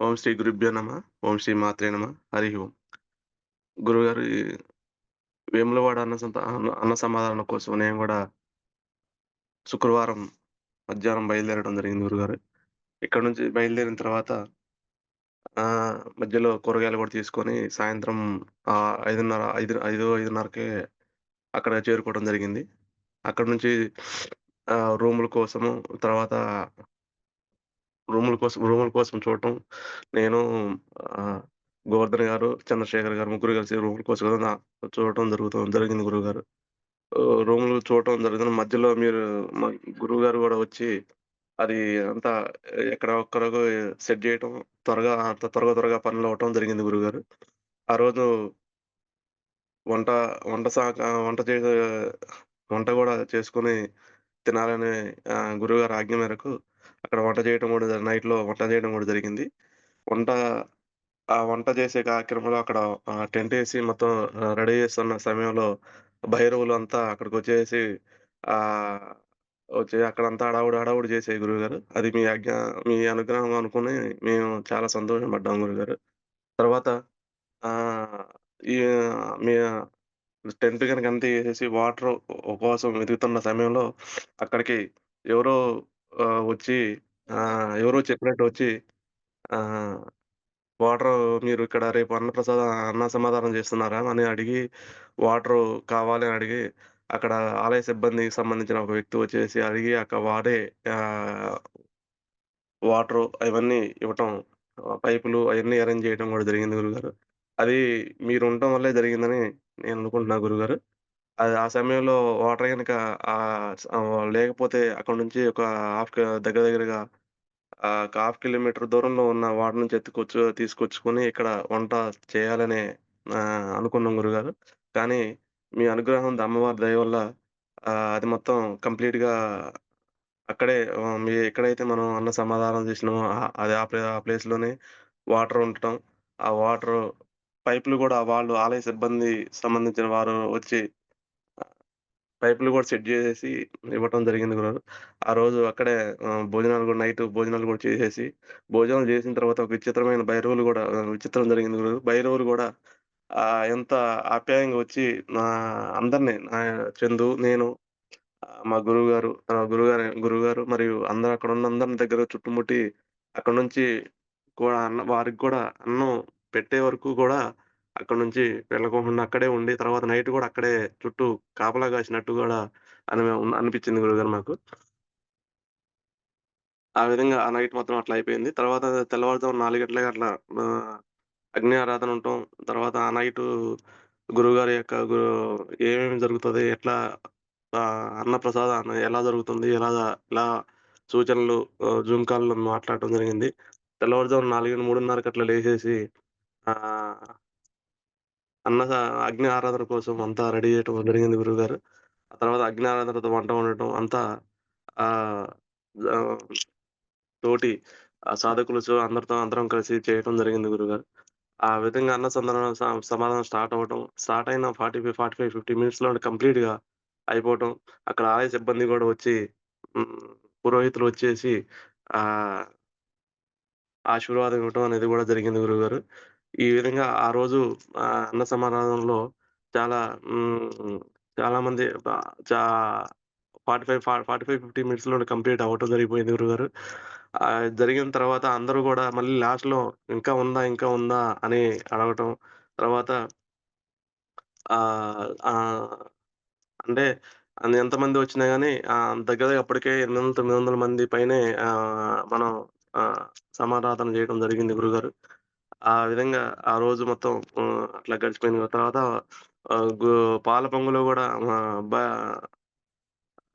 ఓం శ్రీ గురుభ్యో నమ ఓం శ్రీ మాత్రే నమ హరి ఓం. గురుగారు వేములవాడ అన్న సంత అన్న అన్న సమాధానం కోసం నేను కూడా శుక్రవారం మధ్యాహ్నం బయలుదేరడం జరిగింది గురుగారు. ఇక్కడ నుంచి బయలుదేరిన తర్వాత మధ్యలో కూరగాయలు కూడా తీసుకొని సాయంత్రం ఐదున్నర ఐదు ఐదు ఐదున్నరకే అక్కడ చేరుకోవడం జరిగింది. అక్కడ నుంచి రూముల కోసము తర్వాత రూముల కోసం రూముల కోసం చూడటం నేను గోవర్ధన్ గారు చంద్రశేఖర్ గారు ముగ్గురు కలిసి రూముల కోసం చూడటం జరుగుతుంది జరిగింది గురువు గారు రూములు చూడటం జరిగింది. మధ్యలో మీరు మా గురువు గారు కూడా వచ్చి అది అంతా ఎక్కడ ఒక్కరకు సెట్ చేయటం త్వరగా అంత త్వరగా త్వరగా పనులు అవ్వటం జరిగింది గురుగారు ఆ రోజు వంట వంట శాఖ వంట చేసే వంట కూడా చేసుకొని తినాలని గురువుగారు ఆజ్ఞ మేరకు అక్కడ వంట చేయడం కూడా నైట్లో వంట చేయడం కూడా జరిగింది. వంట ఆ వంట చేసే కార్యక్రమంలో అక్కడ టెంట్ వేసి మొత్తం రెడీ చేస్తున్న సమయంలో భైరవులు అంతా అక్కడికి వచ్చేసి ఆ వచ్చి అక్కడంతా హడావుడి హడావుడి చేసాయి గురువుగారు. అది మీ ఆజ్ఞ మీ అనుగ్రహం అనుకుని మేము చాలా సంతోషపడ్డాం గురుగారు తర్వాత ఆ ఈ మీ టెంట్ కనుక అంతా వేసేసి వాటర్ ఉపవాసం వెతుకుతున్న సమయంలో అక్కడికి ఎవరో వచ్చి ఎవరో చెప్పినట్టు వచ్చి ఆ, వాటర్ మీరు ఇక్కడ రేపు అన్నప్రసాద అన్న సమాధానం చేస్తున్నారా? అని అడిగి వాటర్ కావాలి అని అడిగి అక్కడ ఆలయ సిబ్బందికి సంబంధించిన ఒక వ్యక్తి వచ్చేసి అడిగి అక్కడ వాడే వాటర్ అవన్నీ ఇవ్వటం పైపులు అవన్నీ అరేంజ్ చేయడం కూడా జరిగింది గురుగారు. అది మీరు ఉండటం వల్లే జరిగిందని నేను అనుకుంటున్నా గురుగారు. అది ఆ సమయంలో వాటర్ కనుక లేకపోతే అక్కడ నుంచి ఒక హాఫ్ దగ్గర దగ్గరగా ఒక హాఫ్ కిలోమీటర్ దూరంలో ఉన్న వాడ నుంచి ఎత్తుకొచ్చు తీసుకొచ్చుకొని ఇక్కడ వంట చేయాలనే అనుకున్నాం గురుగారు. కానీ మీ అనుగ్రహం ద అమ్మవారి దయ వల్ల అది మొత్తం కంప్లీట్‌గా అక్కడే మీ ఎక్కడైతే మనం అన్న సమాధానం చేసినామో అది ఆ ప్లే ఆ ప్లేస్‌లోనే వాటర్ ఉండటం. ఆ వాటర్ పైపులు కూడా వాళ్ళు ఆలయ సిబ్బంది సంబంధించిన వారు వచ్చి పైపులు కూడా సెట్ చేసేసి ఇవ్వటం జరిగింది కూడా. ఆ రోజు అక్కడే భోజనాలు కూడా నైట్ భోజనాలు కూడా చేసేసి, భోజనాలు చేసిన తర్వాత ఒక విచిత్రమైన భైరవులు కూడా విచిత్రం జరిగింది కూడా. భైరవులు కూడా ఎంత ఆప్యాయంగా వచ్చి నా అందరిని నా చందు, నేను మా గురువుగారు గారు గురుగారు గురుగారు మరియు అక్కడ ఉన్న అందరి దగ్గర చుట్టుముట్టి అక్కడి నుంచి కూడా అన్న వారికి కూడా అన్నం పెట్టే వరకు కూడా అక్కడి నుంచి వెళ్ళకోకుండా అక్కడే ఉండి తర్వాత నైట్ కూడా అక్కడే చుట్టూ కాపలా కాసినట్టు కూడా అని అనిపించింది గురుగారు మాకు. ఆ విధంగా ఆ నైట్ మొత్తం అట్లా అయిపోయింది. తర్వాత తెల్లవారుజామున 4 గంటలకి అట్లా అగ్ని ఆరాధన ఉండటం. తర్వాత ఆ నైట్ గురుగారి యొక్క గురు ఏమేమి జరుగుతుంది ఎట్లా అన్న అన్నప్రసాదం ఎలా జరుగుతుంది? ఎలాగా ఎలా సూచనలు జూమ్ కాల్‌లో మాట్లాడటం జరిగింది. తెల్లవారుజామున 4, 3:30కి అట్లా లేచేసి అన్న అగ్ని ఆరాధన కోసం అంతా రెడీ చేయటం జరిగింది గురువుగారు. ఆ తర్వాత అగ్ని ఆరాధనతో వంట వండటం అంతా తోటి ఆహ్, సాధకులు అందరితో అందరం కలిసి చేయటం జరిగింది గురుగారు ఆ విధంగా అన్న సందర్భం సమాధానం స్టార్ట్ అవ్వటం. స్టార్ట్ అయిన 45, 45, 50 మినిట్స్‌లోనే కంప్లీట్‌గా అయిపోవటం. అక్కడ ఆలయ సిబ్బంది కూడా వచ్చి పురోహితులు వచ్చేసి ఆశీర్వాదం ఇవ్వటం అనేది కూడా జరిగింది గురువుగారు. ఈ విధంగా ఆ రోజు అన్న సమారాధనలో చాలా హ్మ్, చాలామంది బ చా 45 ఫా 45, 50 మినిట్స్‌లోనే కంప్లీట్ అవ్వటం జరిగిపోయింది గురుగారు జరిగిన తర్వాత అందరూ కూడా మళ్ళీ లాస్ట్‌లో ఇంకా ఉందా? ఇంకా ఉందా? అని అడగటం. తర్వాత అంటే అది ఎంతమంది వచ్చినా కానీ దగ్గర దగ్గర దగ్గర అప్పటికే 800, 900 మంది పైనే మనం సమారాధన చేయడం జరిగింది గురుగారు ఆ విధంగా ఆ రోజు మొత్తం అట్లా గడిచిపోయింది. తర్వాత గు పాల పొంగులో గూడా ఆహ్, బ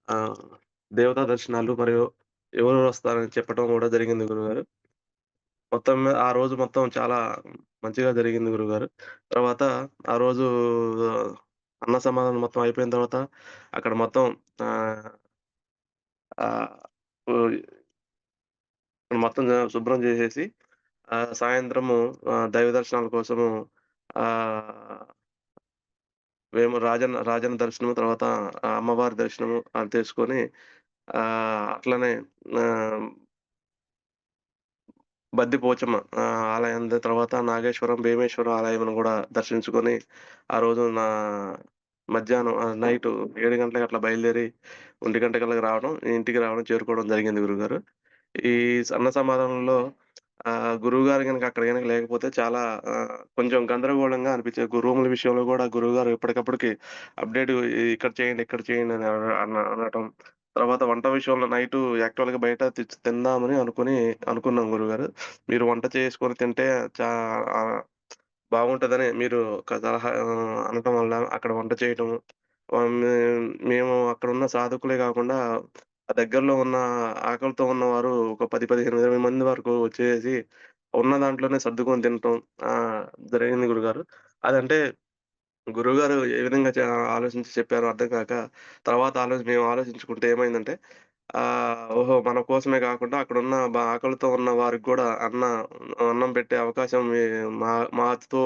ఆహ్, దేవతా దర్శనాలు మరియు ఎవరెవరు వస్తారని చెప్పటం గూడా జరిగింది గురువుగారు. మొత్తం మీద ఆ రోజు మొత్తం చాలా మంచిగా జరిగింది గురువుగారు. తర్వాత ఆ రోజు అన్న సమాధానం మొత్తం అయిపోయిన తర్వాత అక్కడ మొత్తం ఆహ్, ఆహ్, ఓయ్ మొత్తం జ శుభ్రం చేసేసి సాయంత్రము దైవ దర్శనాల కోసము మేము రాజన్న రాజన్న దర్శనము, తర్వాత అమ్మవారి దర్శనము అది చేసుకొని అట్లనే బద్దిపోచమ్మ ఆలయం ద తర్వాత నాగేశ్వరం, భీమేశ్వరం ఆలయం కూడా దర్శించుకొని, ఆ రోజు నా మధ్యాహ్నం ఆహ్, నైటు 7 గంటలకి అట్లా బయలుదేరి 1 గంట రావడం, ఇంటికి రావడం, చేరుకోవడం జరిగింది గురుగారు. ఈ అన్న సమాధానంలో ఆహ్, గురువుగారు గనక అక్కడ గనక లేకపోతే చాలా ఆహ్, కొంచెం గందరగోళంగా అనిపించేది. గు రూముల విషయంలో గూడా గురువుగారు ఎప్పటికప్పటికి అప్‌డేట్ ఇక్కడ చేయండి, ఇక్కడ చేయండి అని అన అన అనటం. తర్వాత వంట విషయంలో నైటు యాక్చువల్‌గా బయట తెచ్చి తిందామని అనుకుని అనుకున్నాం గురువుగారు. మీరు వంట చేసుకొని తింటే చా ఆహ్, బాగుంటదని మీరు ఒక సలహా ఆహ్, అనటం వల్ల అక్కడ వంట చేయటం. ఆహ్, మే మేము అక్కడున్న సాధకులే గాకుండా ఆ దగ్గరలో ఉన్న ఆకలితో ఉన్నవారు ఒక 10, 15, 20 మంది వరకు వచ్చేసి ఉన్న దాంట్లోనే సర్దుకొని తినటం ఆహ్, జరిగింది గురుగారు. అదంటే గురువుగారు ఏ విధంగా చ ఆలోచించి చెప్పారో అర్థం కాక, తర్వాత ఆలోచి మేము ఆలోచించుకుంటే ఏమైందంటే ఆహ్, ఓహో! మన కోసమే కాకుండా అక్కడున్న బ ఆకలితో ఉన్న వారికి గూడా అన్న అన్నం పెట్టే అవకాశం మీ మా మాతో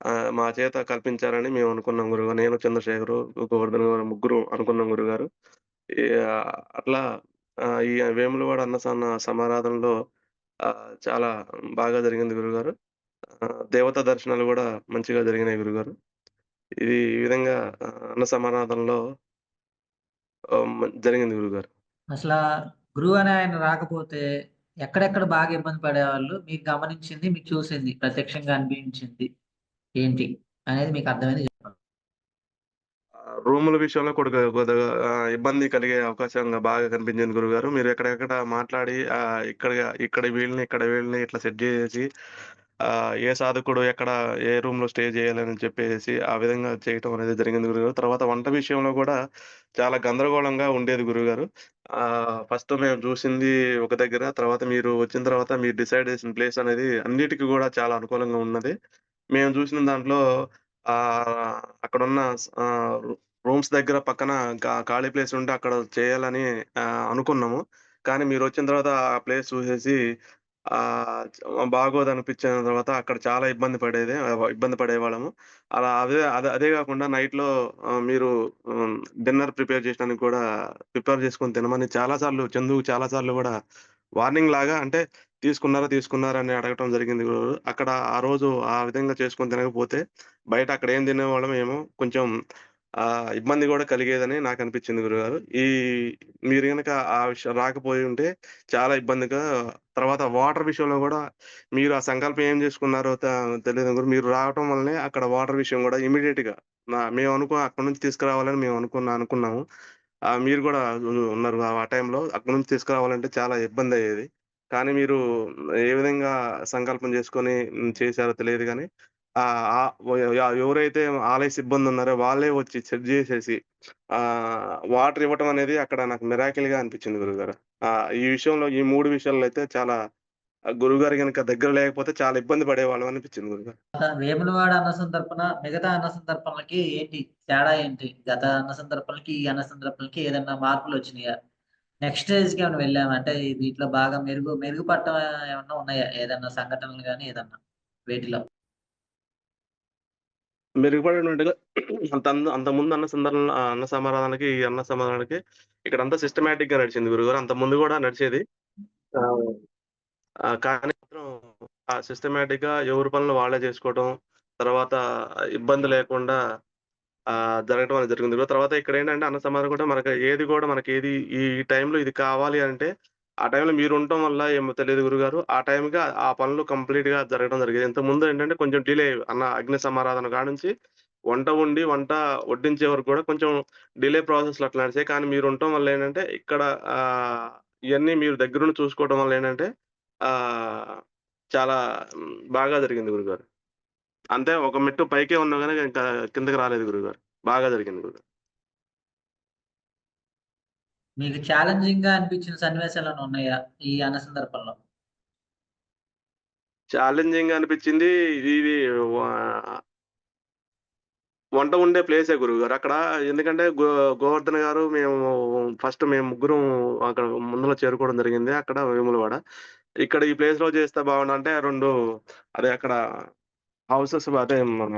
ఆహ్, మా చేత కల్పించారని మేము అనుకున్నాం గురుగారు నేను, చంద్రశేఖరు, గోవర్ధన్ గారు ముగ్గురు అనుకున్నాం గురువుగారు. అట్లా ఈ వేములవాడ అన్న సన్న సమారాధనలో చాలా బాగా జరిగింది గురుగారు దేవత దేవతా దర్శనాలు కూడా మంచిగా జరిగినాయి గురుగారు ఇది ఈ విధంగా అన్న సమారాధనలో జరిగింది గురుగారు అసలా గురువు అనే ఆయన రాకపోతే ఎక్కడెక్కడ బాగా ఇబ్బంది పడేవాళ్ళు? మీకు గమనించింది, మీకు చూసింది, ప్రత్యక్షంగా అనిపించింది ఏంటి? అనేది మీకు అర్థమైంది రూముల విషయంలో కూడా కొద్దిగా ఇబ్బంది కలిగే అవకాశంగా బాగా కనిపించింది గురుగారు. మీరు ఎక్కడెక్కడ మాట్లాడి ఇక్కడ ఇక్కడ వీళ్ళని, ఇక్కడ వీళ్ళని ఇట్లా సెట్ చేసి ఏ సాధకుడు ఎక్కడ ఏ రూమ్‌లో స్టే చేయాలని చెప్పేసి ఆ విధంగా చేయటం అనేది జరిగింది గురుగారు. తర్వాత వంట విషయంలో కూడా చాలా గందరగోళంగా ఉండేది గురుగారు. ఫస్ట్ మేము చూసింది ఒక దగ్గర, తర్వాత మీరు వచ్చిన తర్వాత మీరు డిసైడ్ చేసిన ప్లేస్ అనేది అన్నిటికి కూడా చాలా అనుకూలంగా ఉన్నది. మేము చూసిన దాంట్లో అక్కడున్న రూమ్స్ దగ్గర పక్కన ఖాళీ ప్లేస్ ఉంటే అక్కడ చేయాలని అనుకున్నాము. కానీ మీరు వచ్చిన తర్వాత ఆ ప్లేస్ చూసేసి బాగోదు అనిపించిన బాగోదనిపించిన తర్వాత అక్కడ చాలా ఇబ్బంది పడేది ఇబ్బంది పడేవాళ్ళము. అలా అదే అదే అదే కాకుండా నైట్‌లో మీరు డిన్నర్ ప్రిపేర్ చేయడానికి కూడా ప్రిపేర్ చేసుకొని తినమని చాలా సార్లు చందుకు చాలా సార్లు వార్నింగ్ లాగా అంటే తీసుకున్నారా? తీసుకున్నారా? అని అడగటం జరిగింది అక్కడ ఆ రోజు ఆ విధంగా చేసుకొని తినకపోతే బయట అక్కడ ఏం తినేవాళ్ళం ఏమో కొంచెం ఆ ఇబ్బంది కూడా కలిగేదని నాకు అనిపించింది గురుగారు ఈ మీరు గనక ఆ విషయం రాకపోయి ఉంటే చాలా ఇబ్బందిగా తర్వాత వాటర్ విషయంలో గూడా మీరు ఆ సంకల్పం ఏం జేసుకున్నారో త తెలీదు గురు. మీరు రావటం వల్లనే అక్కడ వాటర్ విషయం గూడా ఇమ్మీడియేట్‌గా నా మేము అనుకో అక్కడి నుంచి తీసుకురావాలని మేము అనుకున్నా అనుకున్నాము. మీరు గూడా ఉన్నారు ఆ టైంలో. అక్కడి నుంచి తీసుకురావాలంటే చాలా ఇబ్బందయ్యేది. కానీ మీరు ఏ విధంగా సంకల్పం జేసుకొని హ్మ్, చేశారో తెలియదు గానీ ఎవరైతే ఆలయ సిబ్బందున్నారో వాళ్ళే వచ్చి చెక్ చేసేసి ఆ వాటర్ ఇవ్వటం అనేది అక్కడ నాకు మిరాకిల్‌గా అనిపించింది గురుగారు ఆ ఈ విషయంలో ఈ మూడు విషయాల్లో అయితే చాలా గురుగారు కనుక గనక దగ్గర లేకపోతే చాలా ఇబ్బంది పడేవాళ్ళం అనిపించింది గురుగారు వేములవాడ అన్న సందర్భన మిగతా అన్న సందర్భనలకి ఏంటి? తేడా ఏంటి? గత అన్న సందర్భనలకి, ఈ అన్న సందర్భనలకి ఏదన్నా మార్పులొచ్చినాయా? నెక్స్ట్ స్టేజ్‌కి ఏమైనా వెళ్ళామంటే దీంట్లో బాగా మెరుగు మెరుగుపడటం ఏమన్నా ఉన్నాయా? ఏదన్నా సంఘటనలు కానీ ఏదన్నా వీటిలో మెరుగుపడినట్టుగా అంత అంత ముందు అన్న సందర్భంలో అన్న సమాధానానికి ఈ అన్న సమారాధనకి ఇక్కడంతా సిస్టమాటిక్‌గా నడిచింది అంత ముందు కూడా నడిచేది. ఆ! కానీ మాత్రం సిస్టమేటిక్గా ఎవరి పనులు వాళ్ళే చేసుకోవటం తర్వాత ఇబ్బంది లేకుండా జరగటం అనేది జరిగింది. తర్వాత ఇక్కడ ఏంటంటే అన్న సమాధానం కూడా మనకి ఏది కూడా మనకి ఏది ఈ టైంలో ఇది కావాలి అంటే, ఆ టైంలో మీరు ఉండటం వల్ల ఏమో తెలియదు గురుగారు. ఆ టైంకి ఆ పనులు కంప్లీట్‌గా జరగడం జరిగేది. ఇంతకుముందు ఏంటంటే కొంచెం డిలే అన్న అగ్ని సమారాధన కానుంచి వంట వండి, వంట వడ్డించే వరకు కూడా కొంచెం డిలే ప్రాసెస్లు అట్లా నడిచాయి. కానీ మీరుండటం వల్ల ఏంటంటే ఇక్కడ ఇవన్నీ మీరు దగ్గరుండి చూసుకోవడం వల్ల ఏంటంటే చాలా బాగా జరిగింది గురుగారు. అంతే ఒక మెట్టు పైకే ఉన్నా కానీ ఇంకా కిందకి రాలేదు గురుగారు. బాగా జరిగింది గురుగారు. మీకు ఛాలెంజింగ్‌గా అనిపించిన సన్నివేశాలు ఉన్నాయా? ఈ అన్న సందర్భంలో? ఛాలెంజింగ్ అనిపించింది ఇది వా వంట ఉండే ప్లేసే గురువుగారు. అక్కడ ఎందుకంటే గో గోవర్ధన్ గారు మేము ఫస్ట్ మేము ముగ్గురం అక్కడ ముందులో చేరుకోవడం జరిగింది. అక్కడ వేములవాడ. ఇక్కడ ఈ ప్లేస్‌లో చేస్తే బాగుండంటే 2 అదే అక్కడ హౌసెస్ అదే మన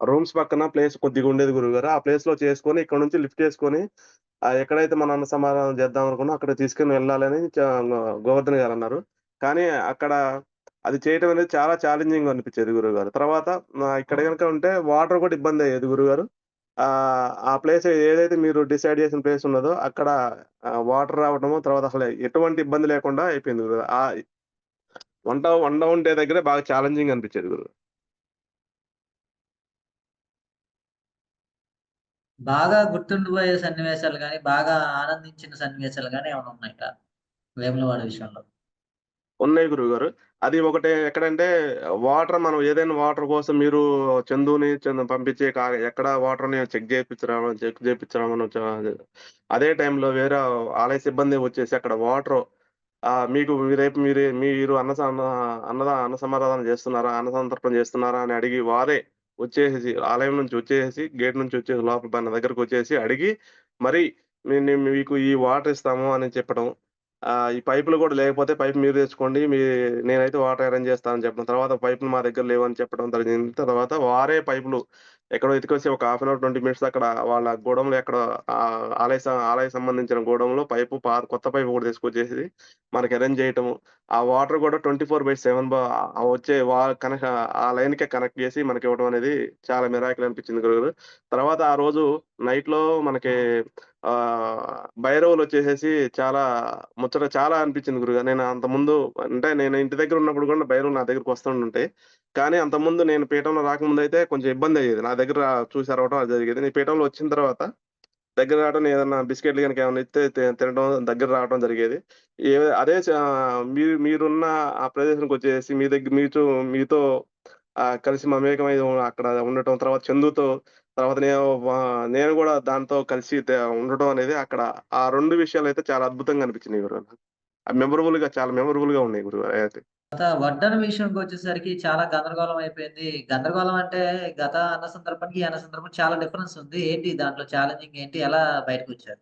రూమ్స్ పక్కన ప్లేస్ కొద్దిగా ఉండేది గురువుగారు. ఆ ప్లేస్‌లో చేసుకొని ఇక్కడ నుంచి లిఫ్ట్ చేసుకొని ఎక్కడైతే మన అన్న సమారాధన చేద్దాం అనుకున్నామో అక్కడికి తీసుకొని వెళ్ళాలని గోవర్ధన్ గారన్నారు. కానీ అక్కడ అది చేయటం అనేది చాలా ఛాలెంజింగ్‌గా అనిపించేది గురువుగారు. తర్వాత ఇక్కడ గనుక ఉంటే వాటర్ కూడా ఇబ్బంది అయ్యేది గురువుగారు. ఆహ్, ఆ ప్లేస్ ఏదైతే మీరు డిసైడ్ చేసిన ప్లేస్ ఉన్నదో అక్కడ వాటర్ రావటము తర్వాత అసలు ఎటువంటి ఇబ్బంది లేకుండా అయిపోయింది గురువు. ఆహ్, వంట వండ వండే దగ్గరే బాగా ఛాలెంజింగ్ అనిపించేది గురువు. బాగా గుర్తుండిపోయే సన్నివేశాలు కానీ బాగా ఆనందించిన సన్నివేశాలు కానీ ఏమైనా ఉన్నాయా? వేములవాడ విషయంలో? ఉన్నాయి గురువుగారు. అది ఒకటి ఎక్కడంటే వాటర్ మనం ఏదైనా వాటర్ కోసం మీరు చందుని చందు పంపించి కా ఎక్కడ వాటర్‌ని చెక్ చేపిచ్చడం చెక్ చేపిచ్చడం అదే టైంలో వేరే ఆలయ సిబ్బంది వచ్చేసి అక్కడ వాటర్ మీకు రేపు మీరు మీరు అన్న సమ అన్న సమారాధన చేస్తున్నారా? అన్న సంతర్పణ చేస్తున్నారా? అని అడిగి వారే వచ్చేసి ఆలయం నుంచి వచ్చేసి గేట్ నుంచి వచ్చేసి లోపల మన దగ్గరకొచ్చేసి అడిగి మరి మీకు ఈ వాటర్ ఇస్తాము అని చెప్పడం. ఈ పైపులు కూడా లేకపోతే పైప్ మీరు తెచ్చుకోండి. మీ నేనైతే వాటర్ అరేంజ్ చేస్తానని చెప్పడం. తర్వాత పైపులు మా దగ్గర లేవని చెప్పడం జరిగింది. తర్వాత వారే పైపులు ఎక్కడో ఎత్తుకొచ్చి ఒక హాఫ్ అన్ అవర్, 20 మినిట్స్ అక్కడ వాళ్ళ గోడంలో ఎక్కడో ఆలయ ఆలయ సంబంధించిన గోడంలో పైపు పాత కొత్త పైపు కూడా తీసుకొచ్చేసి మనకి అరేంజ్ చేయటము. ఆ వాటర్ కూడా 24/7 బ ఆహ్, వచ్చే వా కనెక్ట్ ఆ లైన్‌కే కనెక్ట్ చేసి మనకి ఇవ్వడం అనేది చాలా మిరాకిల్ అనిపించింది గురుగారు. తర్వాత ఆ రోజు నైట్‌లో మనకి బైరవులు వచ్చేసేసి చాలా ముచ్చట చాలా అనిపించింది గురుగారు. నేను అంతకుముందు అంటే నేను ఇంటి దగ్గర ఉన్నప్పుడు కూడా భైరవులు నా దగ్గరికి వస్తుండుంటాయి. కానీ అంతకుముందు నేను పీఠంలో రాకముందయితే కొంచెం ఇబ్బంది అయ్యేది నా దగ్గర చూసి అరవటం అది జరిగేది. నేను పీఠంలో వచ్చిన తర్వాత దగ్గర రావడం ఏదైనా బిస్కెట్‌లు కనుక ఏమైనా ఇస్తే తినడం దగ్గర రావడం జరిగేది. ఏ అదే మీరు మీరున్న ఆ ప్రదేశానికి వచ్చేసి మీ దగ్గర మీతో మీతో కలిసి మమేకమై అక్కడ ఉండటం. తర్వాత చందుతో తర్వాత నేను నేను కూడా దాంతో కలిసి ఉండటం అనేది అక్కడ ఆ రెండు విషయాలు అయితే చాలా అద్భుతంగా అనిపించినాయి గురుగారు. మెమరబుల్‌గా చాలా మెమరబుల్‌గా ఉన్నాయి గురువు అయితే తర్వాత వడ్డన విషయంకొచ్చేసరికి చాలా గందరగోళం అయిపోయింది. గందరగోళం అంటే గత అన్న సందర్భానికి, అన్న సందర్భం చాలా డిఫరెన్స్ ఉంది. ఏంటి దాంట్లో ఛాలెంజింగ్ ఏంటి? ఎలా బయటకు వచ్చారు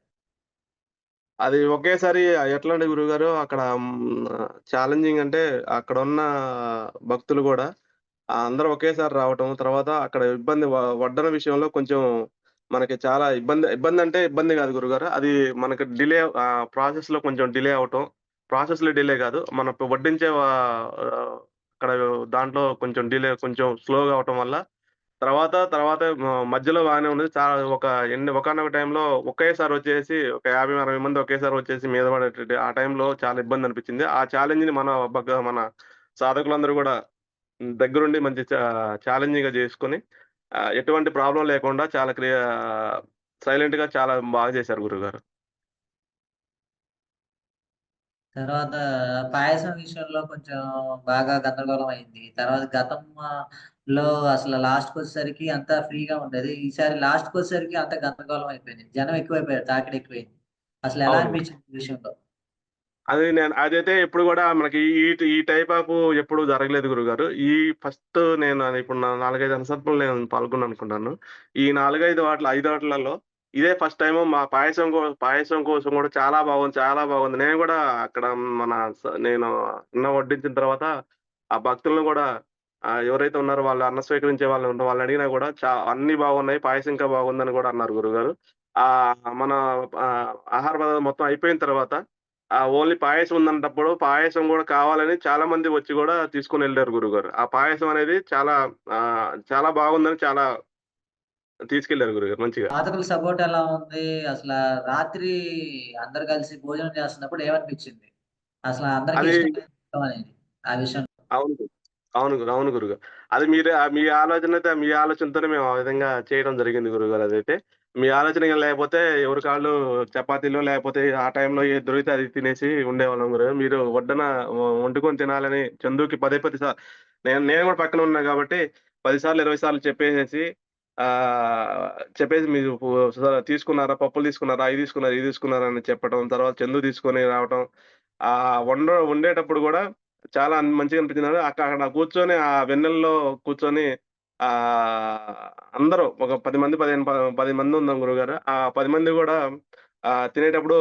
అది ఒకేసారి ఎట్లాంటి గురువు గారు అక్కడ ఛాలెంజింగ్ అంటే అక్కడున్న భక్తులు కూడా అందరూ ఒకేసారి రావటం. తర్వాత అక్కడ ఇబ్బంది వడ్డన విషయంలో కొంచెం మనకి చాలా ఇబ్బంది ఇబ్బంది అంటే ఇబ్బంది కాదు గురుగారు. అది మనకి డిలే ప్రాసెస్లో కొంచెం డిలే అవ్వటం. ప్రాసెస్‌లో డిలే కాదు. మన వడ్డించే అక్కడ దాంట్లో కొంచెం డిలే కొంచెం స్లోగా అవ్వటం వల్ల తర్వాత, తర్వాత మధ్యలో బాగానే ఉంది చాలా ఒక ఎన్ని ఒకనొక టైంలో ఒకేసారి వచ్చేసి ఒక 50, 60 మంది ఒకేసారి వచ్చేసి మీద పడేటట్టు ఆ టైంలో చాలా ఇబ్బంది అనిపించింది. ఆ ఛాలెంజ్‌ని మన మన సాధకులందరూ కూడా దగ్గరుండి మంచి చా ఛాలెంజింగ్‌గా చేసుకొని ఎటువంటి ప్రాబ్లం లేకుండా చాలా క్లియర్ సైలెంట్‌గా చాలా బాగా చేశారు గురుగారు. తర్వాత పాయసం విషయంలో కొంచెం బాగా గందరగోళం అయింది. తర్వాత గతం ఆహ్, లో అసలు లాస్ట్‌కొచ్చేసరికి అంతా ఫ్రీగా ఉండేది. ఈసారి లాస్ట్‌కొచ్చేసరికి అంతా గందరగోళం అయిపోయింది. జనం ఎక్కువైపోయారు. తాకిడి ఎక్కువైంది. అసలు ఎలా. అనిపించింది ఈ విషయంలో? అది నేను అదైతే ఎప్పుడు గూడా మనకి ఈ ఈ టైప్ ఆఫ్ ఎప్పుడు జరగలేదు గురువుగారు. ఈ ఫస్ట్ నేను ఇప్పుడు నా 4, 5 సందర్భాల్లో నేను పాల్గొన్నాననుకుంటాను. ఈ 4, 5 వాటిలో 5 ఆటిలలో ఇదే ఫస్ట్ టైము మా పాయసం కో పాయసం కోసం కూడా చాలా బాగుంది, చాలా బాగుంది. నేను కూడా అక్కడ మన స నేను అన్న వడ్డించిన తర్వాత ఆ భక్తులను కూడా ఎవరైతే ఉన్నారో వాళ్ళు అన్న స్వీకరించే వాళ్ళు ఉన్న వాళ్ళని అడిగినా కూడా చా అన్ని బాగున్నాయి. పాయసం ఇంకా బాగుందని కూడా అన్నారు గురుగారు ఆ మన ఆహార పదార్థం మొత్తం అయిపోయిన తర్వాత ఆ! ఓన్లీ పాయసం ఉందన్నప్పుడు పాయసం కూడా కావాలని చాలా మంది వచ్చి కూడా తీసుకుని తీసుకొనెళ్ళారు గురుగారు ఆ పాయసం అనేది చాలా చాలా బాగుందని చాలా తీసుకెళ్ళారు గురువుగారు మంచిగా. పాతకుల సపోర్ట్ ఎలా ఉంది? అసలా రాత్రి అందరూ కలిసి భోజనం చేస్తున్నప్పుడు ఏమనిపించింది? అసల అందరికి అది ఇష్టమైన అనేది ఆ విషయంలో. అవును. గు అవును. గు అవును గురువుగారు. అది మీరే మీ ఆలోచనైతే మీ ఆలోచనతోనే మేము ఆ విధంగా చేయడం జరిగింది గురువుగారు అదైతే. మీ ఆలోచన లేకపోతే ఎవరికాళ్ళు చపాతీలో లేకపోతే ఆ టైంలో ఏది దొరికితే అది తినేసి ఉండేవాళ్ళం గురువుగారు. మీరు వడ్డన వ వండుకొని తినాలని చందుకి పదే పదే సా నేను నేను గూడా పక్కన ఉన్నా గాబట్టి 10 సార్లు, 20 సార్లు చెప్పేసేసి చెప్పేసి మీరు తీసుకున్నారా? పప్పులు తీసుకున్నారా? ఇది తీసుకున్నారా? ఇది తీసుకున్నారా? అని చెప్పడం. తర్వాత చందు తీసుకొని రావటం. ఆ వండ వండేటప్పుడు కూడా చాలా మంచిగా అనిపించింది. అక్కడ కూర్చొని ఆ వెన్నెల్లో కూర్చొని ఆ అందరూ ఒక పది మంది, పదిహేను పది మంది ఉన్నాం గురుగారు ఆ పది మంది కూడా తినేటప్పుడు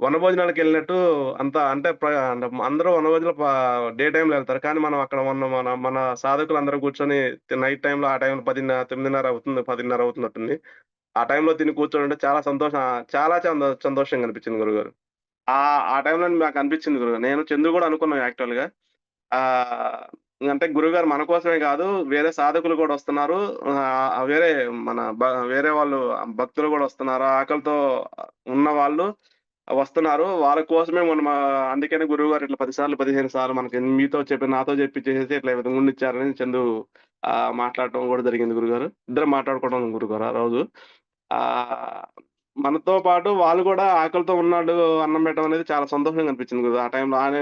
వనభోజనాలకు వెళ్ళినట్టు అంత అంటే అంటే అందరూ వనభోజనాలు డే టైంలో వెళ్తారు కానీ మనం అక్కడ ఉన్న మన మన సాధకులు అందరూ కూర్చొని నైట్ టైంలో ఆ టైంలో 10:00 9:30 అవుతుంది. పదిన్నర అవుతున్నట్టుంది. ఆ టైంలో తిని కూర్చోనుంటే చాలా సంతోషం చాలా చందో సంతోషంగా అనిపించింది గురుగారు ఆ ఆ టైంలో నాకనిపించింది గురుగారు నేను చందు కూడా అనుకున్నాం యాక్చువల్‌గా. ఆహ్, అంటే గురుగారు మన కోసమే కాదు వేరే సాధకులు కూడా వస్తున్నారు. వేరే మన వేరే వాళ్ళు భక్తులు కూడా వస్తున్నారు. ఆకలితో ఉన్న వాళ్ళు వస్తున్నారు. వాళ్ళ కోసమే మనం అందుకనే గురువు గారు ఇట్లా 10 సార్లు, 15 సార్లు మనకి మీతో చెప్పి నాతో చెప్పి చేసేసి ఇట్లా విధంగా ఉండిచ్చారని చందు మాట్లాడటం కూడా జరిగింది గురుగారు ఇద్దరు మాట్లాడుకోవడం గురుగారు ఆ రోజు. ఆ మనతో పాటు వాళ్ళు కూడా ఆకలితో ఉన్నాడు అన్నం పెట్టడం అనేది చాలా సంతోషంగా అనిపించింది గురు. ఆ టైంలో ఆయన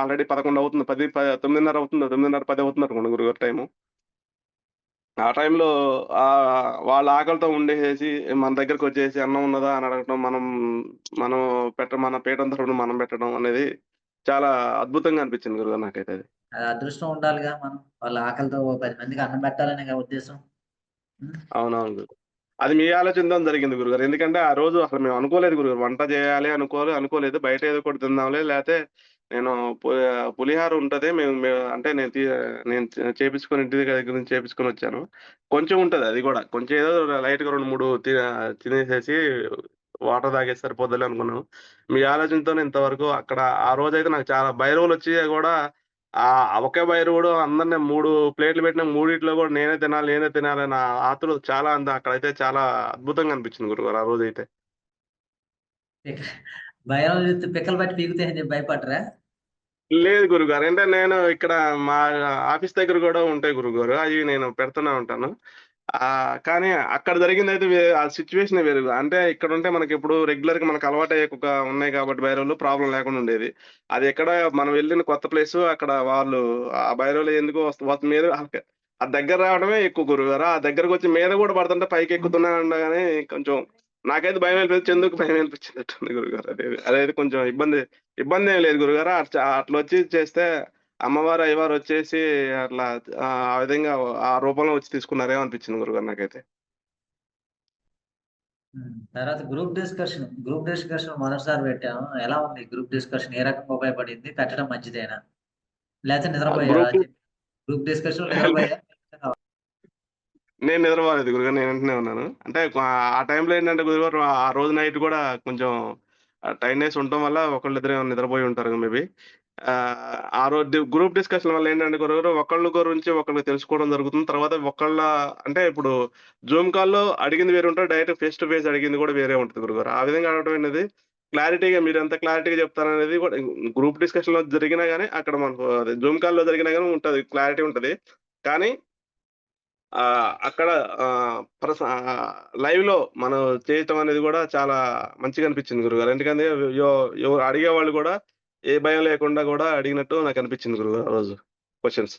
ఆల్రెడీ 11 అవుతుంది. 10 ప 9:30 అవుతుంది. 9:30, 10 అవుతుందనుకోండి గురుగారు టైము. ఆ టైంలో ఆహ్, వాళ్ళు ఆకలితో ఉండేసేసి మన దగ్గరకొచ్చేసి అన్నం ఉన్నదా అని అడగటం, మనం మనం పెట్ట మన పీఠం తరపున మనం పెట్టడం అనేది చాలా అద్భుతంగా అనిపించింది గురుగారు నాకైతే అది. అది అదృష్టం ఉండాలిగా మనం. వాళ్ళ ఆకలితో ఓ 10 మందికి అన్నం పెట్టాలనేగా ఉద్దేశం. హ్మ్. అవునవును గురు. అది మీ ఆలోచనతో జరిగింది గురుగారు. ఎందుకంటే ఆ రోజు అసలు మేము అనుకోలేదు గురుగారు. వంట చేయాలి అనుకోలేదు అనుకోలేదు. బయట ఏదో ఒకటి తిందాంలే లేకపోతే నేను పులిహార పులిహోర మేము అంటే నేను నేను చేపించుకొని ఇంటి దగ్గర నుంచి చేపించుకొనొచ్చాను. కొంచెం ఉంటుంది అది కూడా కొంచెం ఏదో లైట్‌గా రెండు మూడు తినేసేసి వాటర్ తాగేసి సరిపోద్దులే అనుకున్నాను. మీ ఆలోచనతో ఇంతవరకు అక్కడ ఆ రోజైతే నాకు చాలా బైరోలు వచ్చి కూడా గూడా ఆహ్, ఒకే భైరవుడు అందరిని 3 ప్లేట్‌లు పెట్టిన మూడిట్లో గూడా నేనే తినాలి, నేనే తినాలి అన్న ఆతృత చాలా అంద అక్కడైతే చాలా అద్భుతంగా అనిపించింది గురుగారు ఆ భైరవులు చూస్తే పిక్కలు పట్టి పీకుతాయని భయపడరా? లేదు గురుగారు. అంటే నేను ఇక్కడ మా ఆఫీస్ దగ్గర గూడా ఉంటాయి గురుగారు. అయి నేను పెడుతూనే ఉంటాను. కానీ అక్కడ జరిగింది అయితే ఆ సిచ్యువేషన్ వేరు. అంటే ఇక్కడ ఉంటే మనకి ఇప్పుడు రెగ్యులర్గా మనకు అలవాటయ్యే ఒక ఉన్నాయి కాబట్టి బైరోలు ప్రాబ్లం లేకుండా ఉండేది. అది ఎక్కడ మనం వెళ్ళిన కొత్త ప్లేస్ అక్కడ వాళ్ళు ఆ బైరోలు ఎందుకో వస్తు మీద ఆ దగ్గర రావడమే ఎక్కువ గురుగారు. ఆ దగ్గరకొచ్చి మీద కూడా పడుతుంటే పైకెక్కుతున్నా ఉండగానే కొంచెం నాకైతే భయమేనిపించి చందుకు భయమేనిపించినట్టుంది గురుగారు. అదే అదైతే కొంచెం ఇబ్బంది ఇబ్బంది ఏం లేదు గురుగారు. అట్లా వచ్చి చేస్తే అమ్మవారు, అయ్యవారు వచ్చేసి అట్లా ఆ విధంగా ఆ రూపంలో వచ్చి తీసుకున్నారేమో అనిపించింది గురుగారు నాకైతే. తర్వాత గ్రూప్ డిస్కషన్. గ్రూప్ డిస్కషన్ మొదటిసారి పెట్టాము. ఎలా ఉంది గ్రూప్ డిస్కషన్? ఏ రకంగా ఉపయోగపడింది? పెట్టడం మంచిదేనా? లేతే ఆ నిద్రపోయారా? గ్రూప్ నిద్రపోయారా? నేను నిద్రపోలేదు గురుగారు. నేను ఇంటనే ఉన్నాను. అంటే ఆ టైంలో ఏంటంటే గురుగారు ఆ రోజు నైట్ గూడా కొంచెం టైర్డ్‌నెస్ ఉండటం వల్ల ఒకళ్ళిద్దరు నిద్రపోయి ఉంటారు మేబీ. ఆ రోజు గ్రూప్ డిస్కషన్ వల్ల ఏంటంటే గురుగారు ఒకళ్ళ గురించి ఒకళ్ళు తెలుసుకోవడం జరుగుతుంది. తర్వాత ఒకళ్ళ అంటే ఇప్పుడు జూమ్ కాల్‌లో అడిగింది వేరే ఉంటది. డైరెక్ట్ ఫేస్ టు ఫేస్ అడిగింది కూడా వేరే ఉంటుంది గురుగారు. ఆ విధంగా అడగడం అనేది క్లారిటీగా మీరెంత క్లారిటీగా చెప్తారనేది కూడా గ్రూప్ డిస్కషన్‌లో జరిగినా కానీ అక్కడ మనకు జూమ్ కాల్‌లో జరిగినా కానీ ఉంటుంది క్లారిటీ ఉంటుంది కానీ అక్కడ ఆహ్, పరస లైవ్‌లో మనం చేయటం అనేది కూడా చాలా మంచిగా అనిపించింది గురుగారు. ఎందుకంటే యో వాళ్ళు కూడా ఏ భయం లేకుండా కూడా అడిగినట్టు నాకనిపించింది గురు ఆ రోజు క్వశ్చన్స్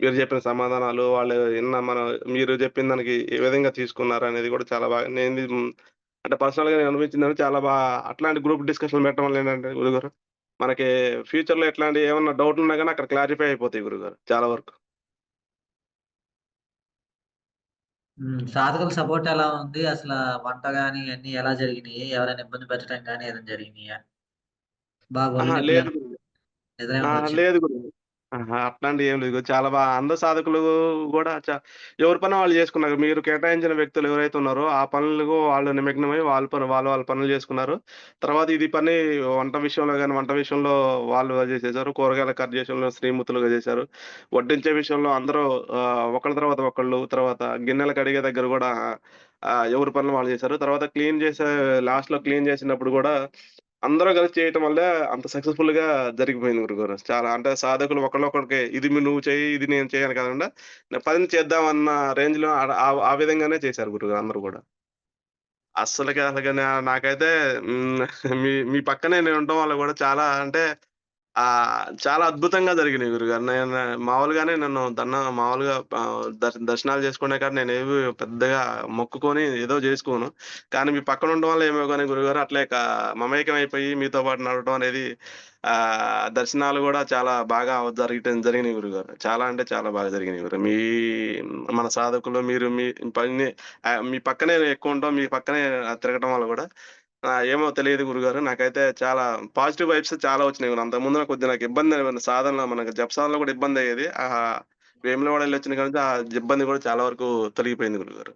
మీరు చెప్పిన సమాధానాలు వాళ్ళు ఇన్న మనం మీరు చెప్పిన దానికి ఏ విధంగా తీసుకున్నారు అనేది కూడా చాలా బాగా నేను అంటే పర్సనల్‌గా నేను అనిపించిందని చాలా బాగా అట్లాంటి గ్రూప్ డిస్కషన్‌లు పెట్టడం వల్ల ఏంటంటే గురుగారు, మనకి ఫ్యూచర్‌లో ఎట్లాంటి ఏమన్నా డౌట్లున్నా కానీ అక్కడ క్లారిఫై అయిపోతాయి గురుగారు చాలా వరకు. సాధకుల సపోర్ట్ ఎలా ఉంది? అసలు వంట కానీ అన్ని ఎలా జరిగినాయి ఎవరైనా ఇబ్బంది పెట్టడం కానీ ఏదైనా జరిగినాయా బాగా! లేదు! అట్లాంటివి ఏం లేదు. చాలా బా అందరు సాధకులు చ ఎవరి పని వాళ్ళు జేసుకున్నారు. మీరు కేటాయించిన వ్యక్తులు ఎవరైతే ఉన్నారో ఆ పనులకు వాళ్ళు నిమగ్నమై వాళ్ళ పని వాళ్ళు వాళ్ళ పనులు జేసుకున్నారు. తర్వాత ఇది పని వంట విషయంలో గాని, వంట విషయంలో వాళ్ళు జేసేసారు. కూరగాయలు కట్ జేయడంలో శ్రీమంతులుగా జేశారు. వడ్డించే విషయంలో అందరూ ఒకళ్ళ తర్వాత ఒకళ్ళు తర్వాత గిన్నెలు కడిగే దగ్గర ఆహ్, ఎవరి పనులు వాళ్ళు జేశారు. తర్వాత క్లీన్ జేసే లాస్ట్‌లో క్లీన్ జేసినప్పుడు గూడా అందరూ కలిసి చేయటం వల్లే అంత సక్సెస్ఫుల్గా జరిగిపోయింది గురుగారు. చాలా అంటే సాధకులు ఒకళ్ళొకళ్ళకి ఇది మీ నువ్వు చెయ్యి, ఇది నేను చేయాలి కాకుండా 10 చేద్దాం అన్న రేంజ్లో ఆ ఆ విధంగానే చేశారు గురుగారు అందరూ కూడా అస్సలకి అసలుగా నాకైతే మీ మీ పక్కనే నేను ఉండటం వల్ల కూడా చాలా అంటే ఆ చాలా అద్భుతంగా జరిగినాయి గురుగారు. నేను మామూలుగానే నన్ను దన్న మామూలుగా ఆహ్, దర్శనాలు చేసుకునే కాడ నేనేమి పెద్దగా మొక్కుకొని ఏదో జేసుకోను. కానీ మీ పక్కన ఉండడం వల్ల ఏమో గాని గురుగారు అట్లే క మమేకం అయిపోయి మీతో పాటు నడవడం అనేది ఆహ్, దర్శనాలు గూడా చాలా బాగా జరిగటం జరిగినాయి గురుగారు. చాలా అంటే చాలా బాగా జరిగినాయి గురు. మీ మన సాధకులు మీరు మీ పని ఆహ్, మీ పక్కనే ఎక్కువ ఉండటం, మీ పక్కనే తిరగటం వల్ల గూడా ఆ! ఏమో తెలియదు గురుగారు. నాకైతే చాలా పాజిటివ్ వైబ్స్ చాలా వచ్చినాయి. అంతకు ముందున కొద్దిగా నాకు ఇబ్బంది అనిపింది. సాధనలో మనకు జప సాధనలో కూడా ఇబ్బందయ్యేది. ఆహా! వేములవాడ ఎళ్ళొచ్చిన కాడ నుంచి ఆ ఇబ్బంది కూడా చాలా వరకు తొలగిపోయింది గురుగారు.